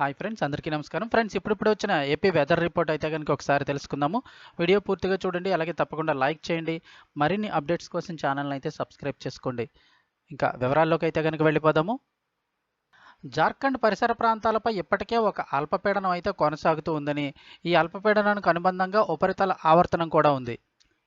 Hi friends అందరికీ నమస్కారం. Friends ఇప్పుడిప్పుడు వచ్చిన ఏపీ వెదర్ రిపోర్ట్ అయితే కనుక ఒకసారి తెలుసుకుందాము. వీడియో పూర్తిగా చూడండి అలాగే తప్పకుండా లైక్ చేయండి. మరిన్ని అప్డేట్స్ కోసం ఛానల్ని అయితే సబ్స్క్రైబ్ చేసుకోండి. ఇంకా వివరాల్లోకి అయితే కనుక వెళ్ళిపోదాము. జార్ఖండ్ పరిసర ప్రాంతాలపై ఇప్పటికే ఒక అల్పపీడనం అయితే కొనసాగుతూ ఉందని ఈ అల్పపీడనానికి అనుబంధంగా ఉపరితల ఆవర్తనం కూడా ఉంది.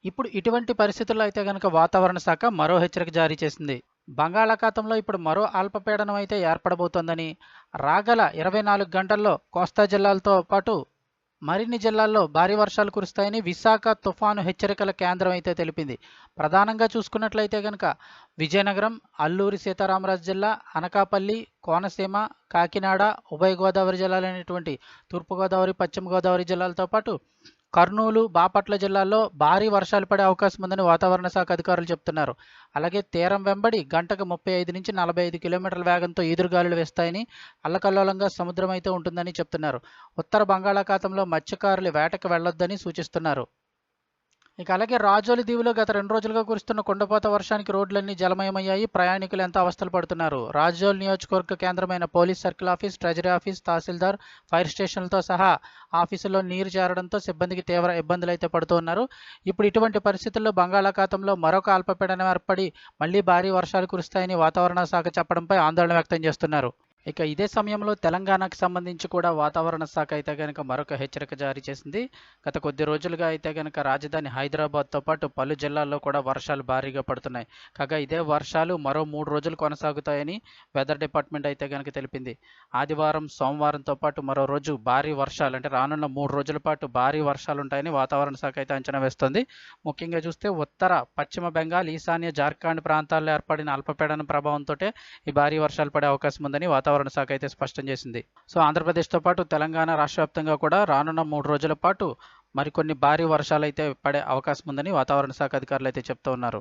ఇప్పుడు ఇటువంటి పరిస్థితుల్లో అయితే కనుక వాతావరణ శాఖ మరో హెచ్చరిక జారీ చేసింది. బంగాళాఖాతంలో ఇప్పుడు మరో అల్పపీడనం అయితే ఏర్పడబోతోందని రాగల ఇరవై నాలుగు గంటల్లో కోస్తా జిల్లాలతో పాటు మరిన్ని జిల్లాల్లో భారీ వర్షాలు కురుస్తాయని విశాఖ తుఫాను హెచ్చరికల కేంద్రం అయితే తెలిపింది. ప్రధానంగా చూసుకున్నట్లయితే కనుక విజయనగరం అల్లూరి సీతారామరాజు జిల్లా అనకాపల్లి కోనసీమ కాకినాడ ఉభయ గోదావరి జిల్లాలైనటువంటి తూర్పుగోదావరి పశ్చిమ గోదావరి జిల్లాలతో పాటు కర్నూలు బాపట్ల జిల్లాల్లో భారీ వర్షాలు పడే అవకాశం ఉందని వాతావరణ శాఖ అధికారులు చెప్తున్నారు. అలాగే తీరం వెంబడి గంటకు ముప్పై ఐదు నుంచి నలభై ఐదు కిలోమీటర్ల వేగంతో ఈదురుగాలులు వేస్తాయని అల్లకల్లోలంగా సముద్రం అయితే ఉంటుందని చెప్తున్నారు. ఉత్తర బంగాళాఖాతంలో మత్స్యకారులు వేటకు వెళ్ళొద్దని సూచిస్తున్నారు. ఇక అలాగే రాజోలి దీవిలో గత రెండు రోజులుగా కురుస్తున్న కుండపోత వర్షానికి రోడ్లన్నీ జలమయమయ్యాయి. ప్రయాణికులు ఎంత అవస్థలు పడుతున్నారు? రాజోల్ నియోజకవర్గ కేంద్రమైన police circle office treasury office tahsildar fire స్టేషన్లతో సహా ఆఫీసులో నీరు చేరడంతో సిబ్బందికి తీవ్ర ఇబ్బందులు అయితే పడుతూ ఉన్నారు. ఇప్పుడు ఇటువంటి పరిస్థితుల్లో బంగాళాఖాతంలో మరొక అల్పపీడనం ఏర్పడి మళ్ళీ భారీ వర్షాలు కురుస్తాయని వాతావరణ శాఖ చెప్పడంపై ఆందోళన వ్యక్తం చేస్తున్నారు. ఇక ఇదే సమయంలో తెలంగాణకు సంబంధించి కూడా వాతావరణ శాఖ అయితే కనుక మరొక హెచ్చరిక జారీ చేసింది. గత కొద్ది రోజులుగా అయితే కనుక రాజధాని హైదరాబాద్తో పాటు పలు జిల్లాల్లో కూడా వర్షాలు భారీగా పడుతున్నాయి. కాగా ఇదే వర్షాలు మరో మూడు రోజులు కొనసాగుతాయని వెదర్ డిపార్ట్మెంట్ అయితే కనుక తెలిపింది. ఆదివారం సోమవారంతో పాటు మరో రోజు భారీ వర్షాలు అంటే రానున్న మూడు రోజుల పాటు భారీ వర్షాలు ఉంటాయని వాతావరణ శాఖ అయితే అంచనా వేస్తుంది. ముఖ్యంగా చూస్తే ఉత్తర పశ్చిమ బెంగాల్ ఈశాన్య జార్ఖండ్ ప్రాంతాల్లో ఏర్పడిన అల్పపీడన ప్రభావంతో ఈ భారీ వర్షాలు పడే అవకాశం ఉందని వాతావరణ వాతావరణ శాఖ అయితే స్పష్టం చేసింది. సో ఆంధ్రప్రదేశ్తో పాటు తెలంగాణ రాష్ట్ర వ్యాప్తంగా కూడా రానున్న మూడు రోజుల పాటు మరికొన్ని భారీ వర్షాలు అయితే పడే అవకాశం ఉందని వాతావరణ శాఖ అధికారులు అయితే చెప్తూ ఉన్నారు.